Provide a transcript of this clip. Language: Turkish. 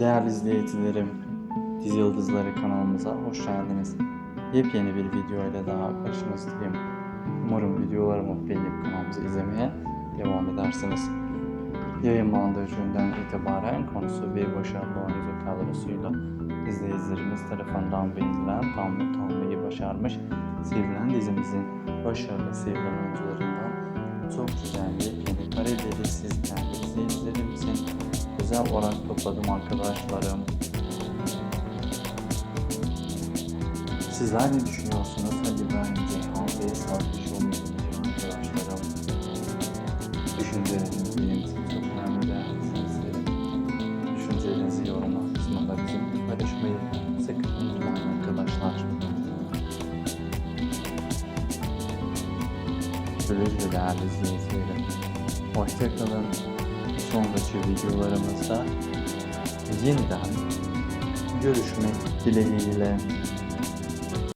Değerli izleyicilerim, Dizi Yıldızları kanalımıza hoş geldiniz. Yepyeni bir video ile daha karşınızdayım. Umarım videolarımı beğenip kanalımızı izlemeye devam edersiniz. Yayınlandığı günden itibaren konusu ve başarılı oyuncu kadrosuyla izleyicilerimiz tarafından beğenilen, tam not almayı başarmış sevilen dizimizin başarılı sevilen oyuncularından çok güzel yepyeni özel olarak topladım arkadaşlarım. Sizler ne düşünüyorsunuz? Hadi bence Ceyhan ve Sarkış olmayacak arkadaşlarım. Düşüncelerinizi benim için çok önemli değerli seslerim. Düşüncelerinizi yorumlar kısmında bizimle paylaşmayı sakın unutmayın arkadaşlar. Böylece değerli izleyicilerim. Hoşçakalın. Sonraki videolarımızda yeniden görüşmek dileğiyle.